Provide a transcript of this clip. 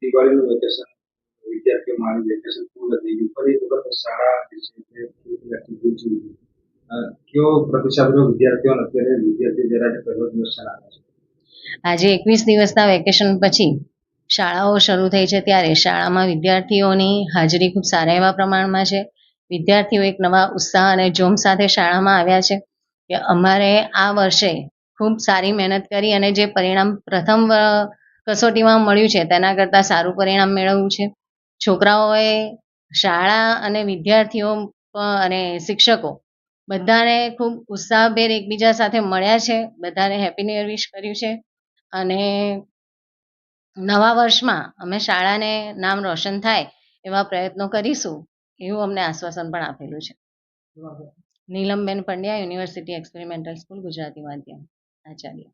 દિવાળીનું vacation વિદ્યાર્થીઓ મારું vacation પૂર્ણ થઈ ગયું ફરી વખત શાળા છે તે કેવો પ્રતિસાદ રહ્યો વિદ્યાર્થીઓનો અત્યારે વિદ્યાર્થીઓ જરા દિવસ શાળામાં છે? આજે એકવીસ દિવસના વેકેશન પછી શાળાઓ શરૂ થઈ છે ત્યારે શાળામાં વિદ્યાર્થીઓની હાજરી ખૂબ સારા એવા પ્રમાણમાં છે. વિદ્યાર્થીઓ એક નવા ઉત્સાહ અને જોમ સાથે શાળામાં આવ્યા છે કે અમારે આ વર્ષે ખૂબ સારી મહેનત કરી અને જે પરિણામ પ્રથમ કસોટીમાં મળ્યું છે. તેના કરતાં સારું પરિણામ મેળવવું છે. છોકરાઓએ શાળા અને વિદ્યાર્થીઓ અને શિક્ષકો બધાને ખૂબ ઉત્સાહભેર એકબીજા સાથે મળ્યા છે. બધાને હેપી ન્યુ વિશ કર્યું છે. અને નવા વર્ષમાં અમે શાળાને નામ રોશન થાય એવા પ્રયત્નો કરીશું એવું અમને આશ્વાસન પણ આપેલું છે. Neelamben Pandya university experimental school Gujarati માધ્યમ આચાર્ય.